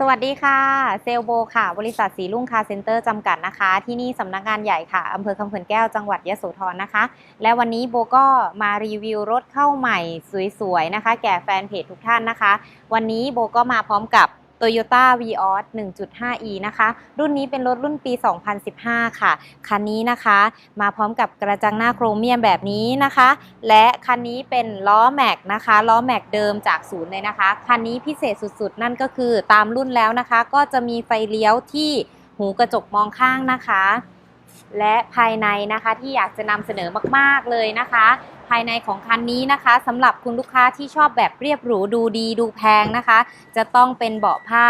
สวัสดีค่ะ เซลโบค่ะ บริษัทสีลุ่งคาเซ็นเตอร์จำกัดนะคะ ที่นี่สำนักงานใหญ่ค่ะอำเภอคำเขื่อนแก้วจังหวัดยะโสธรนะคะ และวันนี้โบก็มารีวิวรถเข้าใหม่สวยๆนะคะ แก่แฟนเพจทุกท่านนะคะ วันนี้โบก็มาพร้อมกับ Toyota Vios 1.5e นะคะ รุ่นนี้เป็นรถรุ่นปี 2015 ค่ะ คันนี้นะคะ มาพร้อมกับกระจังหน้าโครเมียมแบบนี้นะคะ และคันนี้เป็นล้อแม็กนะคะล้อแม็กเดิมจากศูนย์เลยนะคะ คันนี้พิเศษสุดๆ นั่นก็คือตามรุ่นแล้วนะคะ ก็จะมีไฟเลี้ยวที่หูกระจกมองข้างนะคะ และภายในนะคะที่อยากจะนำเสนอมากๆเลยนะคะ ภายในของคันนี้นะคะสำหรับคุณลูกค้าที่ชอบแบบเรียบหรูดูดีดูแพงนะคะ จะต้องเป็นเบาะผ้า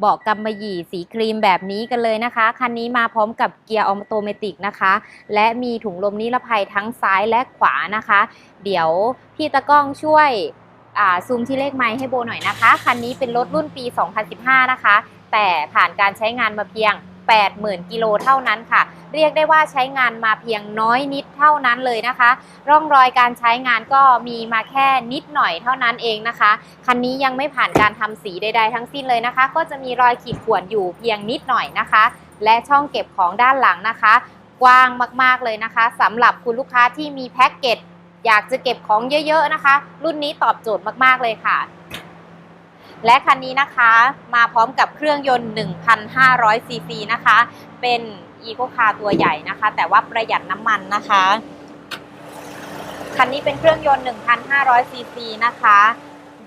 เบาะกำมะหยี่สีครีมแบบนี้กันเลยนะคะ คันนี้มาพร้อมกับเกียร์ออโตเมติกนะคะ และมีถุงลมนิรภัยทั้งซ้ายและขวานะคะ เดี๋ยวพี่ตะก้องช่วยซูมที่เลขไม้ให้โบหน่อยนะคะ คันนี้เป็นรถรุ่นปี 2015 นะคะ แต่ผ่านการใช้งานมาเพียง 80,000 กิโลเท่านั้นค่ะ เรียกได้ว่าใช้งานมาเพียงน้อยนิดเท่านั้นเลยนะคะ ร่องรอยการใช้งานก็มีมาแค่นิดหน่อยเท่านั้นเองนะคะคันนี้ยังไม่ผ่านการทำสีใด ๆ ทั้งสิ้นเลยนะคะ ก็จะมีรอยขีดข่วนอยู่เพียงนิดหน่อยนะคะ และช่องเก็บของด้านหลังนะคะ กว้างมากๆเลยนะคะสำหรับคุณลูกค้าที่มีแพ็กเกจอยากจะเก็บของเยอะๆนะคะ รุ่นนี้ตอบโจทย์มากๆเลยค่ะ และคันนี้นะคะมาพร้อมกับเครื่องยนต์ 1,500ซีซีนะคะ เป็น อีโคคาร์ตัวใหญ่นะคะ แต่ว่าประหยัดน้ำมันนะคะ คันนี้เป็นเครื่องยนต์ 1,500 ซีซีนะคะ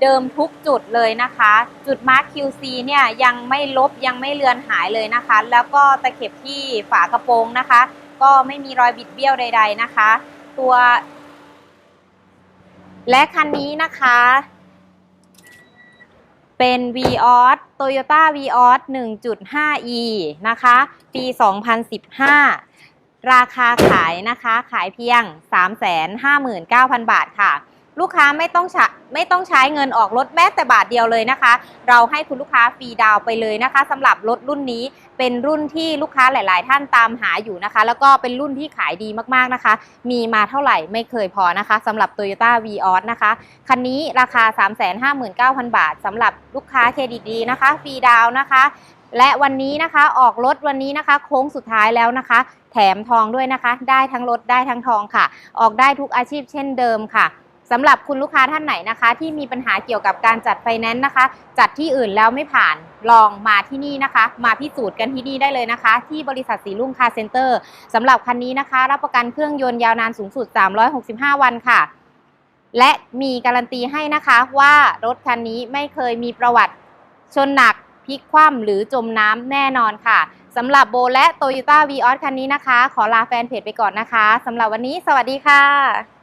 เดิมทุกจุดเลยนะคะ จุดมาร์ค QC เนี่ยยังไม่ลบยังไม่เลือนหายเลยนะคะ แล้วก็ตะเข็บที่ฝากระโปรงนะคะ ก็ไม่มีรอยบิดเบี้ยวใด ๆนะคะ ตัว และคันนี้นะคะเป็น Vios Toyota Vios 1.5e นะคะ ปี 2015 ราคาขายนะคะ ขายเพียง 359,000 บาทค่ะ ลูกค้าไม่ต้อง ไม่ต้องใช้เงินออกรถแม้แต่บาทเดียวเลยนะคะ เราให้คุณลูกค้าฟรีดาวไปเลยนะคะสำหรับรถรุ่นนี้เป็นรุ่นที่ลูกค้าหลาย ๆ ท่านตามหาอยู่นะคะ แล้วก็เป็นรุ่นที่ขายดีมาก ๆ นะคะ มีมาเท่าไหร่ไม่เคยพอนะคะสำหรับ Toyota Vios นะคะ คันนี้ราคา 359,000 บาทสำหรับลูกค้าเครดิตดีนะคะฟรีดาวนะคะ และวันนี้นะคะออกรถวันนี้นะคะ โค้งสุดท้ายแล้วนะคะ แถมทองด้วยนะคะ ได้ทั้งรถได้ทั้งทองค่ะ ออกได้ทุกอาชีพเช่นเดิมค่ะ สำหรับคุณลูกค้าท่านไหนนะคะ ที่มีปัญหาเกี่ยวกับการจัดไฟแนนซ์นะคะ จัดที่อื่นแล้วไม่ผ่านลองมาที่นี่นะคะ มาพิสูจน์กันที่นี่ได้เลยนะคะ ที่บริษัทสีลุ่งคาร์เซ็นเตอร์สำหรับคันนี้นะคะ รับประกันเครื่องยนต์ยาวนานสูงสุด 365 วันค่ะ และมีการันตีให้นะคะว่ารถคันนี้ไม่เคยมีประวัติชนหนักพลิกคว่ำหรือจมน้ำแน่นอนค่ะสำหรับโบและ Toyota Vios คันนี้นะคะ ขอลาแฟนเพจไปก่อนนะคะสำหรับวันนี้ สวัสดีค่ะ